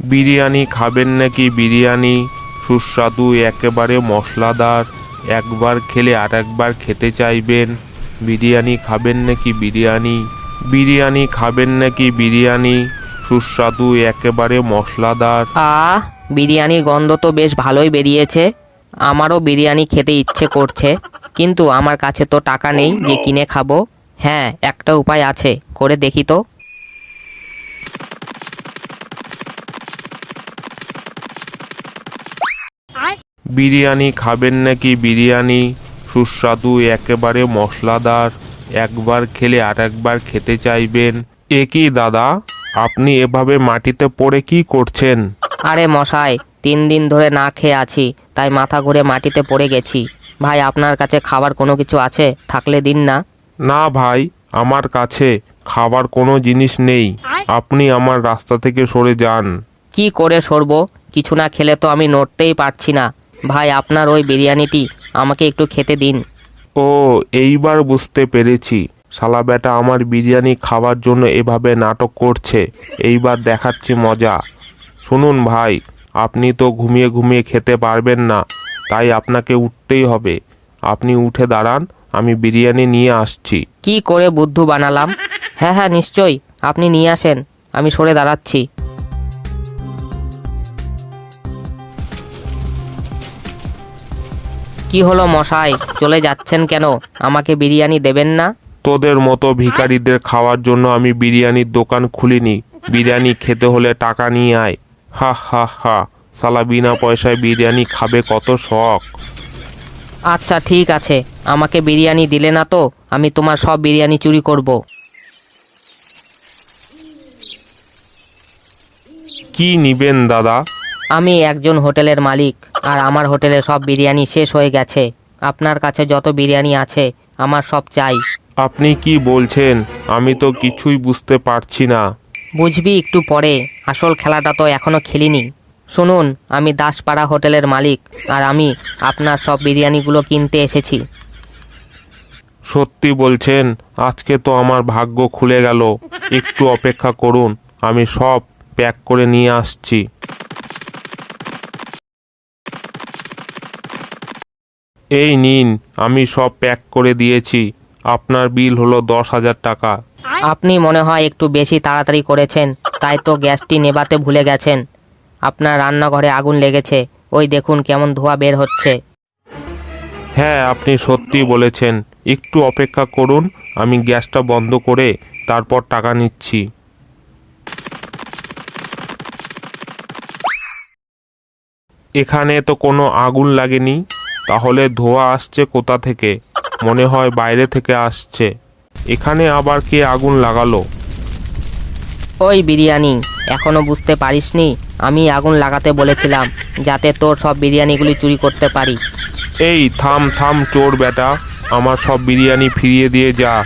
বিরিয়ানি খাবেন নাকি বিরিয়ানি? সুস্বাদু, একেবারে মশলাদার। একবার খেলে আর একবার খেতে চাইবেন। বিরিয়ানি খাবেন নাকি বিরিয়ানি? বিরিয়ানি খাবেন নাকি বিরিয়ানি? সুস্বাদু, একেবারে মশলাদার। আহ বিরিয়ানির গন্ধ তো বেশ ভালোই বেরিয়েছে। আমারও বিরিয়ানি খেতে ইচ্ছে করছে, কিন্তু আমার কাছে তো টাকা নেই যে কিনে খাব। হ্যাঁ একটা উপায় আছে, করে দেখি তো। বিরিয়ানি খাবেন নাকি বিরিয়ানি? সুস্বাদু একেবারে মশলাদার। একবার খেলে আর একবার খেতে চাইবেন। এ কি দাদা আপনি এভাবে মাটিতে পড়ে কি করছেন? আরে মশাই তিন দিন ধরে না খেয়ে আছি তাই মাথা ঘুরে মাটিতে পড়ে গেছি। ভাই আপনার কাছে খাবার কোনো কিছু আছে? থাকলে দিন না। না ভাই আমার কাছে খাবার কোনো জিনিস নেই। আপনি আমার রাস্তা থেকে সরে যান। কি করে সরবো? কিছু না খেলে তো আমি নড়তেই পারছি না। ভাই আপনার ওই বিরিয়ানিটি আমাকে একটু খেতে দিন। ও এইবার বুঝতে পেরেছি। শালা বেটা আমার বিরিয়ানি খাওয়ার জন্য এভাবে নাটক করছে। এইবার দেখাচ্ছি মজা। শুনুন ভাই আপনি তো ঘুমিয়ে ঘুমিয়ে খেতে পারবেন না তাই আপনাকে উঠতেই হবে। আপনি উঠে দাঁড়ান আমি বিরিয়ানি নিয়ে আসছি। কি করে বুদ্ধু বানালাম? হ্যাঁ হ্যাঁ নিশ্চয়ই। আপনি নিয়ে আসেন আমি সরে দাঁড়াচ্ছি। কি হলো মশাই? চলে যাচ্ছেন কেন? আমাকে বিরিয়ানি দেবেন না? তোদের মতো ভিখারিদের খাওয়ার জন্য আমি বিরিয়ানির দোকান খুলিনি। বিরিয়ানি খেতে হলে টাকা নিয়ে আয়। হা হা হা। সালা বিনা পয়সায় বিরিয়ানি খাবে কত শখ। আচ্ছা ঠিক আছে। আমাকে বিরিয়ানি দিলে না তো? আমি তোমার সব বিরিয়ানি চুরি করব। কি নিবেন দাদা? আমি একজন হোটেলের মালিক আর আমার হোটেলে সব বিরিয়ানি শেষ হয়ে গেছে। আপনার কাছে যত বিরিয়ানি আছে আমার সব চাই। আপনি কি বলছেন? আমি তো কিছুই বুঝতে পারছি না। বুঝবি একটু পরে আসল খেলাটা তো এখনও খেলিনি। শুনুন আমি দাসপাড়া হোটেলের মালিক আর আমি আপনার সব বিরিয়ানিগুলো কিনতে এসেছি। সত্যি বলছেন আজকে তো আমার ভাগ্য খুলে গেল। একটু অপেক্ষা করুন আমি সব প্যাক করে নিয়ে আসছি। এই নিন আমি সব প্যাক করে দিয়েছি। আপনার বিল হলো দশ হাজার টাকা। আপনি মনে হয় একটু বেশি তাড়াতাড়ি করেছেন তাই তো গ্যাসটি নেবাতে ভুলে গেছেন। আপনার রান্নাঘরে আগুন লেগেছে ওই দেখুন কেমন ধোঁয়া বের হচ্ছে। হ্যাঁ আপনি সত্যি বলেছেন। একটু অপেক্ষা করুন আমি গ্যাসটা বন্ধ করে তারপর টাকা নিচ্ছি। এখানে তো কোনো আগুন লাগেনি। তাহলে ধোঁয়া আসছে কোথা থেকে? মনে হয় বাইরে থেকে আসছে। এখানে আবার কে আগুন লাগালো? ওই বিরিয়ানি এখনও বুঝতে পারিসনি? আমি আগুন লাগাতে বলেছিলাম যাতে তোর সব বিরিয়ানিগুলি চুরি করতে পারি। এই থাম থাম চোর বেটা আমার সব বিরিয়ানি ফিরিয়ে দিয়ে যা।